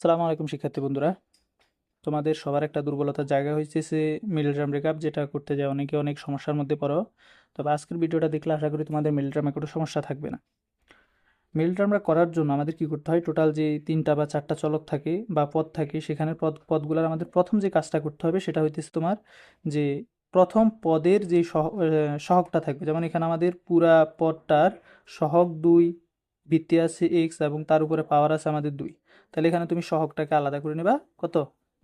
সালামু আলাইকুম শিক্ষার্থী বন্ধুরা। তোমাদের সবার একটা দুর্বলতার জায়গা হয়েছে সে মিডল টার্ম ব্রেকআপ যেটা করতে যায় অনেকে অনেক সমস্যার মধ্যে পড়ো। তবে আজকের ভিডিওটা দেখলে আশা করি তোমাদের মিডল টার্মে কোনো সমস্যা থাকবে না। মিডল টার্মরা করার জন্য আমাদের কি করতে হয়? টোটাল যে তিনটা বা চারটা চলক থাকে বা পদ থাকে সেখানে পদ পদগুলোর আমাদের প্রথম যে কাজটা করতে হবে সেটা হইতেছে তোমার যে প্রথম পদের যে সহ আহ, সহগটা থাকবে। যেমন এখানে আমাদের পুরা পদটার সহগ দুই ভিত্তি আছে এক্স এবং তার উপরে পাওয়ার আছে আমাদের দুই। তাহলে এখানে তুমি সহগটাকে আলাদা করে নেবা, কত?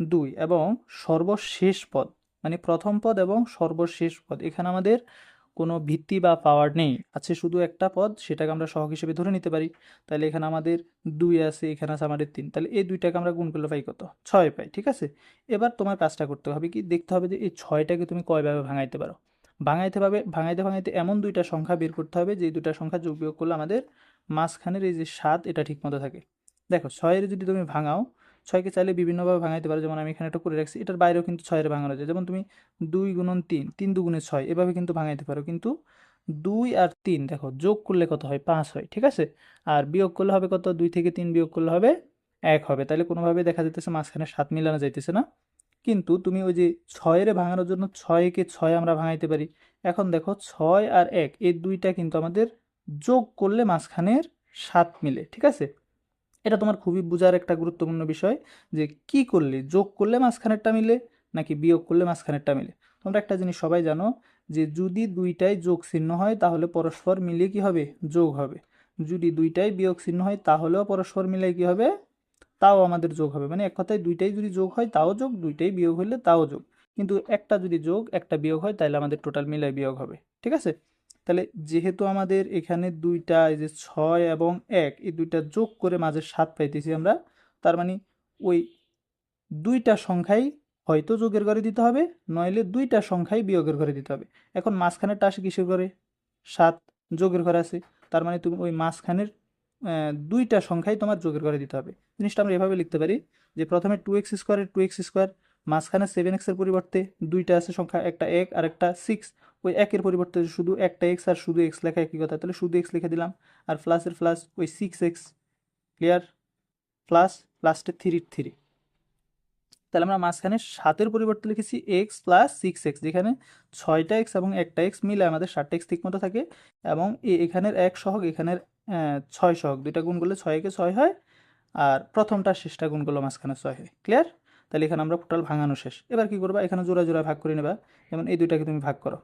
দুই। এবং সর্বশেষ পদ মানে প্রথম পদ এবং সর্বশেষ পদ, এখানে আমাদের কোনো ভিত্তি বা পাওয়ার নেই। আছে শুধু একটা পদ, সেটাকে আমরা সহগ হিসেবে ধরে নিতে পারি। তাহলে এখানে আমাদের দুই আছে, এখানে আছে আমাদের তিন। তাহলে এই দুইটাকে আমরা গুণ করলে পাই কত? ছয় পাই, ঠিক আছে? এবার তোমার কাজটা করতে হবে কি, দেখতে হবে যে এই ছয়টাকে তুমি কয়ভাবে ভাঙাইতে পারো? ভাঙাইতে পারবে ভাঙাইতে ভাঙাইতে এমন দুইটা সংখ্যা বের করতে হবে যে দুইটা সংখ্যা যোগ বিয়োগ করলে আমাদের মাঝখানের এই যে সাত, এটা ঠিক মতো থাকে। দেখো, ছয়ের যদি তুমি ভাঙাও, ছয়কে চাইলে বিভিন্নভাবে ভাঙাইতে পারো। যেমন আমি এখানে একটা করে রাখছি, এটার বাইরেও কিন্তু ছয়ের ভাঙানো যায়। যেমন তুমি দুই গুণন তিন তিন দুগুণে ছয়, এভাবে কিন্তু ভাঙাইতে পারো। কিন্তু দুই আর তিন, দেখো, যোগ করলে কত হয়? পাঁচ হয়, ঠিক আছে? আর বিয়োগ করলে হবে কত? দুই থেকে তিন বিয়োগ করলে হবে এক হবে। তাহলে কোনোভাবে দেখা যেতেছে মাঝখানে সাত মিলানো যাইতেছে না। কিন্তু তুমি ওই যে ছয়ের ভাঙানোর জন্য ছয়কে ছয় আমরা ভাঙাইতে পারি। এখন দেখো, ছয় আর এক, এই দুইটা কিন্তু আমাদের যোগ করলে মাঝখানের সাত মিলে, ঠিক আছে? এটা তোমার খুবই বোঝার একটা গুরুত্বপূর্ণ বিষয় যে কি করলে, যোগ করলে মাঝখানেরটা মিলে নাকি বিয়োগ করলে মাঝখানেরটা মিলে? তোমরা একটা জিনিস সবাই জানো যে যদি দুইটাই যোগ চিহ্ন হয় তাহলে পরস্পর মিলিয়ে কি হবে? যোগ হবে। যদি দুইটাই বিয়োগ চিহ্ন হয় তাহলেও পরস্পর মিলে কি হবে? তাও আমাদের যোগ হবে। মানে এক কথায় দুইটাই যদি যোগ হয় তাও যোগ, দুইটাই বিয়োগ হলে তাও যোগ। কিন্তু একটা যদি যোগ, একটা বিয়োগ হয় তাহলে আমাদের টোটাল মিলাই বিয়োগ হবে। ঠিক আছে? তাহলে যেহেতু আমাদের এখানে দুইটা, এই যে ছয় এবং এক, এই দুইটা যোগ করে মাঝে সাত পাইতেছি আমরা, তার মানে ওই দুইটা সংখ্যাই হয়তো যোগের ঘরে দিতে হবে, নইলে দুইটা সংখ্যাই বিয়োগের ঘরে দিতে হবে। এখন মাঝখানেরটা আসে কিসের ঘরে? সাত যোগের ঘরে আছে, তার মানে তুমি ওই মাঝখানের দুইটা সংখ্যাই তোমার যোগের ঘরে দিতে হবে। জিনিসটা আমরা এভাবে লিখতে পারি যে প্রথমে টু এক্স স্কোয়ারের টু এক্স স্কোয়ার মাঝখানে সেভেন এক্সের পরিবর্তে দুইটা আছে সংখ্যা, একটা এক আর একটা সিক্স ওই একের পরিবর্তে শুধু একটা এক্স আর শুধু এক্স লেখা একই কথা, তাহলে শুধু এক্স লিখে দিলাম। আর প্লাসের প্লাস ওই সিক্স এক্স ক্লিয়ার প্লাস লাস্টে থ্রির থ্রি তাহলে আমরা মাঝখানে সাতের পরিবর্তে লিখেছি এক্স প্লাস সিক্স এক্স যেখানে ছয়টা এক্স এবং একটা এক্স মিলে আমাদের ষাটটা এক্স ঠিকমতো থাকে এবং এখানের এক সহগ, এখানের ছয় সহগ, দুইটা গুণ করলে ছয়কে ছয় হয় আর প্রথমটা শেষটা গুণ করলে মাঝখানে ছয় হয় ক্লিয়ার তাহলে এখানে আমরা টোটাল ভাঙানো শেষ। এবার কি করবা? এখানে জোড়া জোড়া ভাগ করে নেবা। যেমন এই দুইটাকে তুমি ভাগ করো।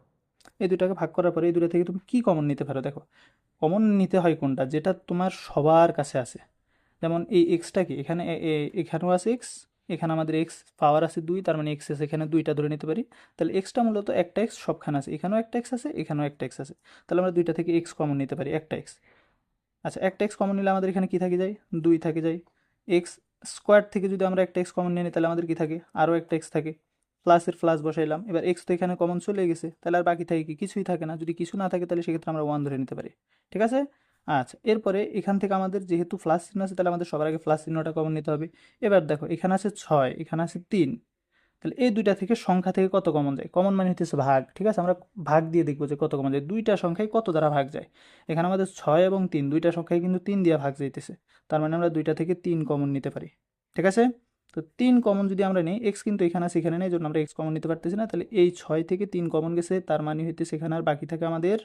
এই দুটাকে ভাগ করার পরে এই দুটো থেকে তুমি কী কমন নিতে পারো? দেখো কমন নিতে হয় কোনটা? যেটা তোমার সবার কাছে আছে। যেমন এই এক্সটা কি? এখানে এখানেও আছে এক্স এখানে আমাদের এক্স পাওয়ার আছে দুই, তার মানে এক্স আছে এখানে দুইটা ধরে নিতে পারি। তাহলে এক্সটা মূলত একটা এক্স সবখানে আছে। এখানেও একটা এক্স আছে, এখানেও একটা এক্স আছে। তাহলে আমরা দুইটা থেকে এক্স কমন নিতে পারি, একটা এক্স আচ্ছা একটা এক্স কমন নিলে আমাদের এখানে কী থাকে যায়? দুই থাকে যায়। এক্স স্কোয়ার থেকে যদি আমরা একটা এক্স কমন নিয়ে নিই, তাহলে আমাদের কী থাকে? আরও একটা এক্স থাকে। প্লাসের প্লাস বসাইলাম। এবার এক্স তো এখানে কমন চলে গেছে, তাহলে আর বাকি থাকে কি? কিছুই থাকে না। যদি কিছু না থাকে, তাহলে সেক্ষেত্রে আমরা ওয়ান ধরে নিতে পারি। ঠিক আছে? আচ্ছা এরপরে এখান থেকে আমাদের যেহেতু প্লাস চিহ্ন আছে, তাহলে আমাদের সবার আগে প্লাস চিহ্নটা কমন নিতে হবে। এবার দেখো, এখানে আছে ছয়, এখানে আছে তিন। তাহলে এই দুইটা থেকে সংখ্যা থেকে কত কমন যায়? কমন মানে হচ্ছে ভাগ। ঠিক আছে? আমরা ভাগ দিয়ে দেখব যে কত কমন যায়। দুইটা সংখ্যায় কত দ্বারা ভাগ যায়? এখানে আমাদের ছয় এবং তিন, দুইটা সংখ্যায় কিন্তু তিন দিয়ে ভাগ যাইতেছে। তার মানে আমরা দুইটা থেকে তিন কমন নিতে পারি। ঠিক আছে? তো তিন কমন যদি আমরা নিই এক্স কিন্তু এখানে আছে, এখানে নেই জন্য আমরা এক্স কমন নিতে পারতেছি না। তাহলে এই ছয় থেকে তিন কমন গেছে, তার মানে হইতেছে এখানে আর বাকি থাকে আমাদের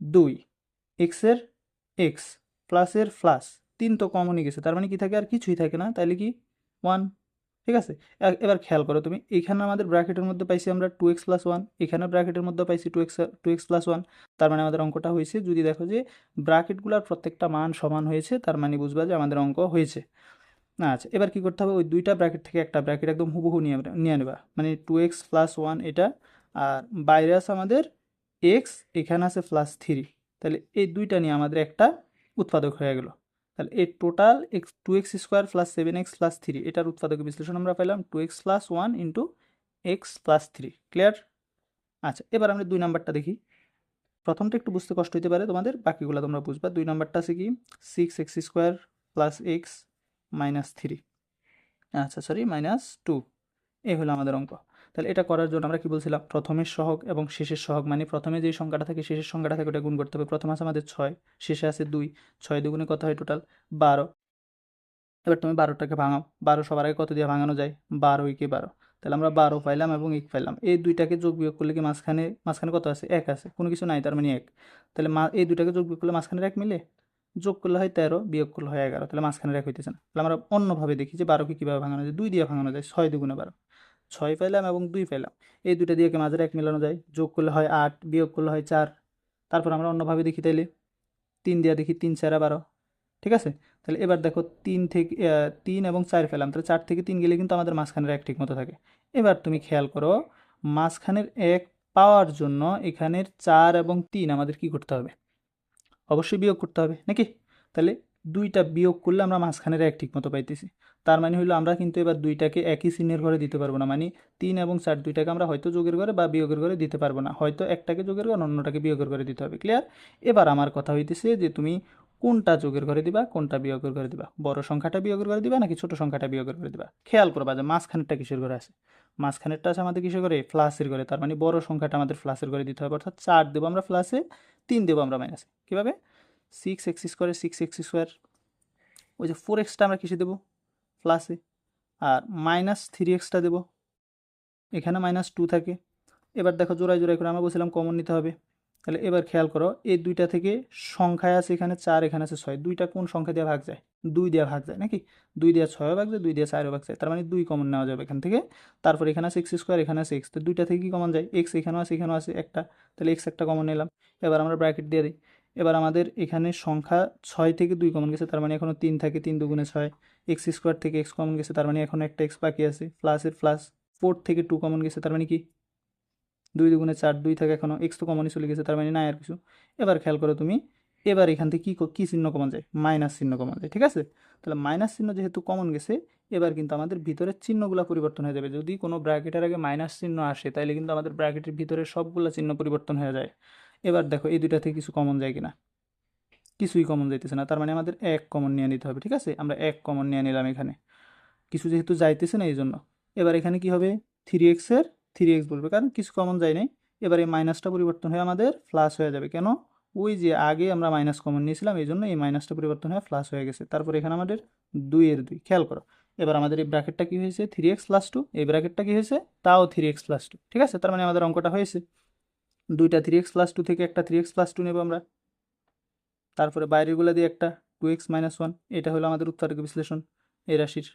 দুই। এক্সের এক্স প্লাসের প্লাস তিন তো কমনই গেছে, তার মানে কি থাকে আর কিছুই থাকে না তাহলে কি? ওয়ান ঠিক আছে? এবার খেয়াল করো তুমি, এখানে আমাদের ব্র্যাকেটের মধ্যে পাইছি আমরা টু এক্স প্লাস ওয়ান এখানে ব্র্যাকেটের মধ্যে পাইছি two x two x plus one তার মানে আমাদের অঙ্কটা হয়েছে। যদি দেখো যে ব্র্যাকেটগুলোর প্রত্যেকটা মান সমান হয়েছে, তার মানে বুঝবা যে আমাদের অঙ্ক হয়েছে। না আচ্ছা এবার কি করতে হবে? ওই দুইটা ব্র্যাকেট থেকে একটা ব্র্যাকেট একদম হুবহু নিয়ে নিয়ে নেবা। মানে টু এক্স প্লাস ওয়ান এটা, আর বাইরে আছে আমাদের এক্স এখানে আছে প্লাস থ্রি তাহলে এই দুইটা নিয়ে আমাদের একটা উৎপাদক হয়ে গেল। তাহলে এই total x two x square plus seven x plus three এটার উৎপাদক বিশ্লেষণ আমরা পেলাম two x plus one into x plus three clear আচ্ছা এবার আমরা দুই নাম্বারটা দেখি। প্রথমটা একটু বুঝতে কষ্ট হতে পারে তোমাদের, বাকিগুলো তোমরা বুঝবা। দুই নাম্বারটা আছে কি? Six x square plus x minus three আচ্ছা সরি মাইনাস টু এই হলো আমাদের অঙ্ক। তাহলে এটা করার জন্য আমরা কি বলছিলাম? প্রথমের সহগ এবং শেষের সহগ মানে প্রথমে যেই সংখ্যাটা থাকে, শেষের সংখ্যাটা থাকে, ওটা গুণ করতে হবে। প্রথমে আছে আমাদের ছয়, শেষে আছে দুই, ছয় দুগুণে কত হয় টোটাল বারো। এবার তুমি বারোটাকে ভাঙাও। বারো সবার আগে কত দিয়ে ভাঙানো যায়? বারো একে বারো। তাহলে আমরা বারো পাইলাম এবং এক পাইলাম। এই দুইটাকে যোগ বিয়োগ করলে কি মাঝখানে মাঝখানে কত আছে? এক আছে। কোনো কিছু নাই, তার মানে এক। তাহলে মা, এই দুইটাকে যোগ বিয়োগ করলে মাঝখানে এক মিলে? যোগ করলে হয় তেরো, বিয়োগ করলে হয় এগারো, তাহলে মাঝখানে এক হইতেছে না। তাহলে আমরা অন্যভাবে দেখি যে বারোকে কীভাবে ভাঙানো যায়? দুই দিয়ে ভাঙানো যায়, ছয় দুগুণে বারো। ছয় পাইলাম এবং দুই পাইলাম। এই দুইটা দিয়ে মাঝের এক মেলানো যায়? যোগ করলে হয় আট, বিয়োগ করলে হয় চার। তারপর আমরা অন্যভাবে দেখি তাইলে। তিন দিয়ে দেখি তিন, চারা, বারো। ঠিক আছে? তাহলে এবার দেখো তিন থেকে তিন এবং চার পেলাম। তাহলে চার থেকে তিন গেলে কিন্তু আমাদের মাঝখানের এক ঠিক মতো থাকে। এবার তুমি খেয়াল করো, মাঝখানের এক পাওয়ার জন্য এখানের চার এবং তিন আমাদের কি করতে হবে? অবশ্যই বিয়োগ করতে হবে, নাকি? তাহলে দুইটা বিয়োগ করলে আমরা মাঝখানের এক ঠিক মতো পাইতেছি। তার মানে হলো আমরা কিন্তু এবার দুইটাকে একই চিহ্নের ঘরে দিতে পারব না মানে তিন এবং চার দুইটাকে আমরা হয়তো যোগের ঘরে বা বিয়োগের ঘরে দিতে পারব না, হয়তো একটাকে যোগের ঘরে, অন্যটাকে বিয়োগের ঘরে দিতে হবে ক্লিয়ার এবার আমার কথা হইতেছে যে তুমি কোনটা যোগের ঘরে দিবা, কোনটা বিয়োগের ঘরে দিবা? বড় সংখ্যাটা বিয়োগের ঘরে দিবা, নাকি ছোট সংখ্যাটা বিয়োগের ঘরে দিবা? খেয়াল করবা যে মাঝখানেরটা কিসের ঘরে আছে। মাঝখানেরটা আছে আমাদের কিসে করে? ফ্লাসের করে। তার মানে বড় সংখ্যাটা আমাদের ফ্লাসের করে দিতে হবে। অর্থাৎ চার দেবো আমরা ফ্লাসে তিন দেবো আমরা মাইনাসে কীভাবে? সিক্স এক্স স্কোয়ারে সিক্স এক্স স্কোয়ার ওই যে ফোর এক্সটা আমরা কিসে দেবো? প্লাসে আর মাইনাস থ্রি এক্সটা দেবো। এখানে মাইনাস টু থাকে। এবার দেখো জোড়ায় জোড়ায় করে আমরা বলছিলাম কমন নিতে হবে। তাহলে এবার খেয়াল করো, এই দুইটা থেকে সংখ্যায় আছে এখানে চার, এখানে আছে ছয়। দুইটা কোন সংখ্যা দিয়ে ভাগ যায়? দুই দিয়ে ভাগ যায়, নাকি? দুই দিয়ে ছয়ও ভাগ যায়, দুই দিয়ে চারও ভাগ যায়। তার মানে দুই কমন নেওয়া যাবে এখান থেকে। তারপর এখানে আছে এক্স স্কোয়ার এখানে আছে এক্স তো দুইটা থেকে কি কমন যায়? এক্স এখানেও আছে এখানেও আছে একটা। তাহলে এক্স একটা কমন নিলাম। এবার আমরা ব্র্যাকেট দিয়ে দিই। এবার আমাদের এখানে সংখ্যা ছয় থেকে দুই কমন গেছে, তার মানে এখনও তিন থাকে, তিন দুগুণে ছয়। এক্স স্কোয়ার থেকে এক্স কমন গেছে, তার মানে এখন একটা এক্স বাকি আছে। প্লাসের প্লাস ফোর থেকে টু কমন গেছে, তার মানে কি? দুই দুগুণে চার দুই থাকে এখনও এক্স তো কমনই চলে গেছে, তার মানে নাই আর কিছু। এবার খেয়াল করো তুমি, এবার এখান থেকে কী কী চিহ্ন কমন যায়? মাইনাস চিহ্ন কমন যায়, ঠিক আছে? তাহলে মাইনাস চিহ্ন যেহেতু কমন গেছে, এবার কিন্তু আমাদের ভিতরের চিহ্নগুলো পরিবর্তন হয়ে যাবে। যদি কোনো ব্র্যাকেটের আগে মাইনাস চিহ্ন আসে তাহলে কিন্তু আমাদের ব্র্যাকেটের ভিতরে সবগুলো চিহ্ন পরিবর্তন হয়ে যায়। এবার দেখো, এই দুইটা থেকে কিছু কমন যায় কিনা? কিছুই কমন যাইতেছে না, তার মানে আমাদের এক কমন নিয়ে নিতে হবে, ঠিক আছে? আমরা এক কমন নিয়ে নিলাম এখানে। কিছু যেহেতু যাইতেছে না এই জন্য এবার এখানে কি হবে? থ্রি এক্সের থ্রি এক্স বলবে। কারণ কিছু কমন যায় নাই। এবার এই মাইনাসটা পরিবর্তন হয়ে আমাদের প্লাস হয়ে যাবে। কেন? ওই যে আগে আমরা মাইনাস কমন নিয়েছিলাম এই জন্য এই মাইনাসটা পরিবর্তন হয়ে প্লাস হয়ে গেছে। তারপর এখানে আমাদের দুইয়ের দুই। খেয়াল করো। এবার আমাদের এই ব্র্যাকেটটা কী হয়েছে? থ্রি এক্স প্লাস টু এই ব্র্যাকেটটা কী হয়েছে? তাও থ্রি এক্স প্লাস টু ঠিক আছে? তার মানে আমাদের অঙ্কটা হয়েছে। দুইটা থ্রি এক্স প্লাস টু থেকে একটা থ্রি এক্স প্লাস টু নেব আমরা। তারপরে বাইরেগুলো দিয়ে একটা টু এক্স মাইনাস ওয়ান এটা হলো আমাদের উত্তরিক বিশ্লেষণ। এই রাশির।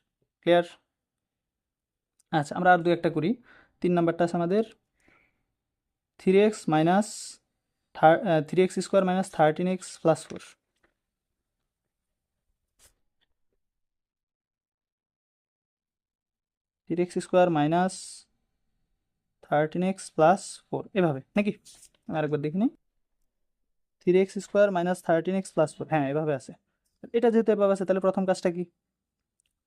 ক্লিয়ার আচ্ছা আমরা আর দু একটা করি। তিন নাম্বারটা আছে আমাদের। Three x minus three x square minus thirteen x plus four three x square minus thirteen x plus four এভাবে, নাকি? আরেকবার দেখি নিই। Three x square minus thirteen x plus four হ্যাঁ এভাবে আছে। এটা যেহেতু এভাবে আছে, তাহলে প্রথম কাজটা কি?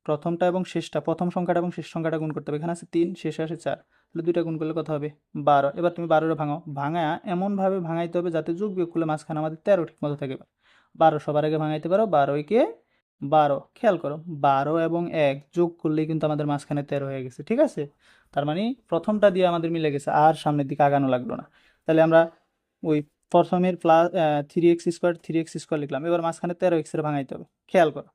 প্রথমটা এবং শেষটা, প্রথম সংখ্যাটা এবং শেষ সংখ্যাটা গুণ করতে হবে। এখানে আছে তিন, শেষে আসে চার। তাহলে দুইটা গুণ করলে কত হবে? বারো। এবার তুমি বারোটা ভাঙাও ভাঙায়া এমনভাবে ভাঙাইতে হবে যাতে যোগ বিয়োগ করলে মাঝখানে আমাদের তেরো ঠিক মতো থাকে। বারো সবার আগে ভাঙাইতে পারো। বারোইকে বারো। খেয়াল করো, বারো এবং এক যোগ করলেই কিন্তু আমাদের মাঝখানে তেরো হয়ে গেছে, ঠিক আছে? তার মানে প্রথমটা দিয়ে আমাদের মিলে গেছে, আর সামনের দিকে আগানো লাগল না। তাহলে আমরা ওই প্রথমের plus three x square three x square লিখলাম। এবার মাঝখানে তেরো এক্সের ভাঙাইতে হবে। খেয়াল করো।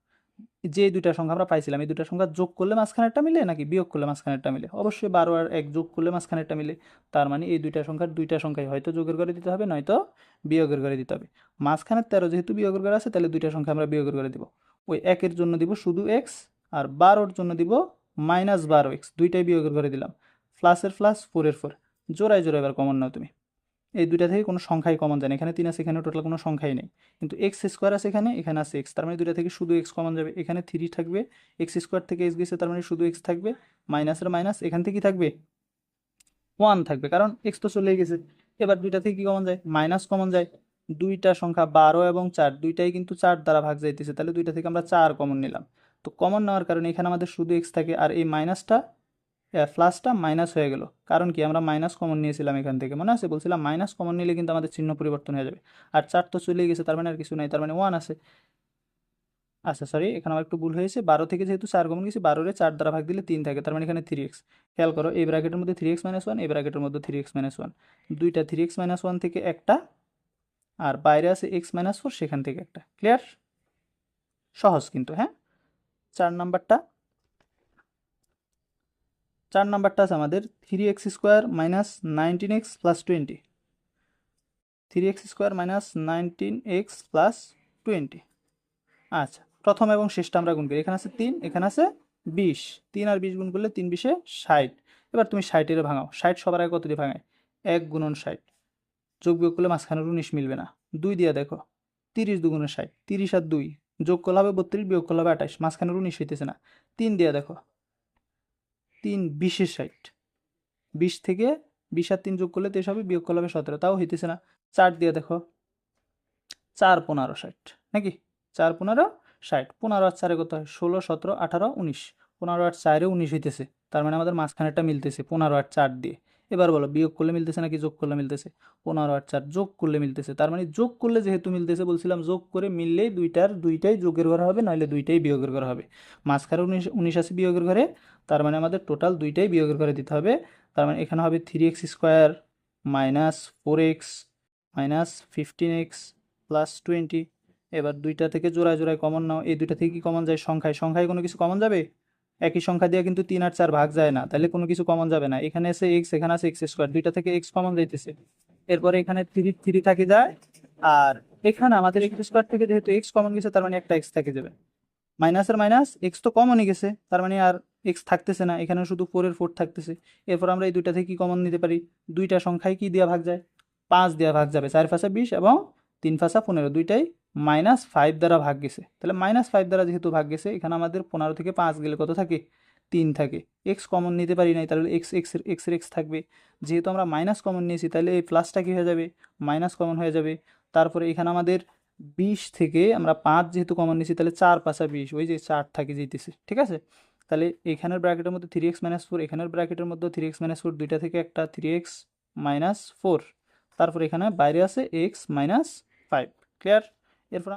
যে দুইটা সংখ্যা আমরা পাইছিলাম, এই দুইটা সংখ্যা যোগ করলে মাঝখানেরটা মিলে নাকি বিয়োগ করলে মাঝখানেরটা মিলে? অবশ্যই বারো আর এক যোগ করলে মাঝখানেরটা মিলে। তার মানে এই দুইটা সংখ্যার দুইটা সংখ্যায় হয়তো যোগের করে দিতে হবে, নয়তো বিয়োগের করে দিতে হবে। মাঝখানের তেরো যেহেতু বিয়োগের করে আছে, তাহলে দুইটা সংখ্যা আমরা বিয়োগের করে দিব। ওই একের জন্য দিব শুধু এক্স আর বারোর জন্য দিব মাইনাস বারো এক্স দুইটাই বিয়োগের করে দিলাম। প্লাসের প্লাস ফোরের ফোর জোড়ায় জোড়ায় এবার কমন নাও তুমি। এই দুইটা থেকে কোনো সংখ্যাই কমন যায় না। এখানে তিন আছে এখানে টোটাল কোনো সংখ্যাই নেই। কিন্তু এক্স স্কোয়ার আছে এখানে এখানে আছে এক্স তার মানে দুইটা থেকে শুধু এক্স কমন যাবে। এখানে থ্রি থাকবে এক্স স্কোয়ার থেকে এক্স গেছে, তার মানে শুধু এক্স থাকবে। মাইনাসের মাইনাস এখান থেকে কি থাকবে? ওয়ান থাকবে। কারণ এক্স তো চলেই গেছে। এবার দুইটা থেকে কি কমন যায়? মাইনাস কমন যায়। দুইটা সংখ্যা বারো এবং চার, দুইটাই কিন্তু চার দ্বারা ভাগ যাইতেছে। তাহলে দুইটা থেকে আমরা চার কমন নিলাম। তো কমন নেওয়ার কারণে এখানে আমাদের শুধু এক্স থাকে, আর এই মাইনাসটা প্লাসটা মাইনাস হয়ে গেল। কারণ কি? আমরা মাইনাস কমন নিয়েছিলাম এখান থেকে। মনে আছে? বলছিলাম মাইনাস কমন নিলে কিন্তু আমাদের চিহ্ন পরিবর্তন হয়ে যাবে। আর চার তো চলে গেছে, তার মানে আর কিছু নাই, তার মানে ওয়ান আছে। আচ্ছা সরি এখানে আমার একটু ভুল হয়েছে। বারো থেকে যেহেতু চার কমন গেছে বারোরে চার দ্বারা ভাগ দিলে তিন থাকে, তার মানে এখানে থ্রি এক্স খেয়াল করো, এই ব্র্যাকেটের মধ্যে থ্রি এক্স মাইনাস ওয়ান এই ব্র্যাকেটের মধ্যে থ্রি এক্স মাইনাস ওয়ান দুইটা থ্রি এক্স মাইনাস ওয়ান থেকে একটা, আর বাইরে আছে এক্স মাইনাস ফোর সেখান থেকে একটা। ক্লিয়ার সহজ কিন্তু হ্যাঁ? চার নাম্বারটা চার নাম্বারটা আছে আমাদের three x square minus nineteen x plus twenty three x square minus nineteen x plus twenty আচ্ছা প্রথম এবং শেষটা আমরা গুণ করি। এখানে আছে তিন, এখানে আছে বিশ। তিন আর বিশ গুণ করলে তিন বিশে ষাট। এবার তুমি ষাটের ভাঙাও। ষাট সবার আগে কত দিয়ে ভাঙায় এক গুণন ষাট। যোগ বিয়োগ করলে মাঝখানের উনিশ মিলবে না। দুই দিয়ে দেখো, তিরিশ দুগুণে ষাট। তিরিশ আর দুই। যোগ করলে হবে বত্রিশ, বিয়োগ করলে হবে আঠাশ। মাঝখানের উনিশ হইতেছে না। তিন দিয়ে দেখো তিন বিশে ষাট। বিশ থেকে বিশ আর তিন যোগ করলে তেইশ হবে, বিয়োগ করলে হবে সতেরো। তাও হইতেছে না। চার দিয়ে দেখো। চার পনেরো ষাট, নাকি? চার পনেরো ষাট। পনেরো আর চারে কত হয়? ষোলো, সতেরো, আঠারো, উনিশ। পনেরো আর চারে উনিশ হইতেছে। তার মানে আমাদের মাঝখানেরটা মিলতেছে। পনেরো আর চার দিয়ে। এবার বলো, বিয়োগ করলে মিলতেছে নাকি যোগ করলে মিলতেছে? পনেরো আর চার, যোগ করলে মিলতেছে। তার মানে যোগ করলে যেহেতু মিলতেছে, বলছিলাম যোগ করে মিললেই দুইটার দুইটাই যোগের ঘরে হবে, নইলে দুইটাই বিয়োগের ঘরে হবে। মাঝখানে উনিশ উনিশ আছে বিয়োগের ঘরে, তার মানে আমাদের টোটাল দুইটাই বিয়োগের ঘরে দিতে হবে। তার মানে এখানে হবে three x square minus four x minus fifteen x plus twenty এবার দুইটা থেকে জোড়ায় জোড়ায় কমন নাও। এই দুইটা থেকে কি কমন যায়? সংখ্যায়। সংখ্যায় কোনো কিছু কমন যাবে? একই সংখ্যা দিয়ে কিন্তু তিন আর চার ভাগ যায় না, তাহলে কোনো কিছু কমন যাবে না। এখানে আছে এক্স এখানে আছে এক্স স্কোয়ার দুইটা থেকে এক্স কমন যাইতেছে। এরপরে এখানে থ্রি থ্রি থাকে যায়, আর এখানে আমাদের এক্স স্কোয়ার থেকে যেহেতু এক্স কমন গেছে, তার মানে একটা এক্স থেকে যাবে। মাইনাস আর মাইনাস এক্স তো কমনই গেছে, তার মানে আর এক্স থাকতেছে না এখানে শুধু ফোরের ফোর থাকতেছে। এরপর আমরা এই দুইটা থেকে কি কমন নিতে পারি? দুইটা সংখ্যায় কি দেওয়া ভাগ যায়? পাঁচ দেওয়া ভাগ যাবে, চার ফাঁসা বিশ এবং তিন ফাঁসা পনেরো, দুইটাই মাইনাস ফাইভ দ্বারা ভাগ গেছে। তাহলে মাইনাস ফাইভ দ্বারা যেহেতু ভাগ গেছে, এখানে আমাদের পনেরো থেকে পাঁচ গেলে কত থাকে? তিন থাকে। এক্স কমন নিতে পারি নাই, তাহলে এক্স এক্স এক্সের এক্স থাকবে। যেহেতু আমরা মাইনাস কমন নিয়েছি, তাহলে এই প্লাসটা কী হয়ে যাবে? মাইনাস কমন হয়ে যাবে। তারপরে এখানে আমাদের বিশ থেকে আমরা পাঁচ যেহেতু কমন নিয়েছি, তাহলে চার পাঁচা বিশ, ওই যে চার থাকে যেতেছে, ঠিক আছে? তাহলে এখানের ব্র্যাকেটের মধ্যে থ্রি এক্স মাইনাস ফোর এখানের ব্র্যাকেটের মধ্যে থ্রি এক্স মাইনাস ফোর দুইটা থেকে একটা থ্রি এক্স মাইনাস ফোর তারপর এখানে বাইরে আছে এক্স মাইনাস ফাইভ ক্লিয়ার এরপর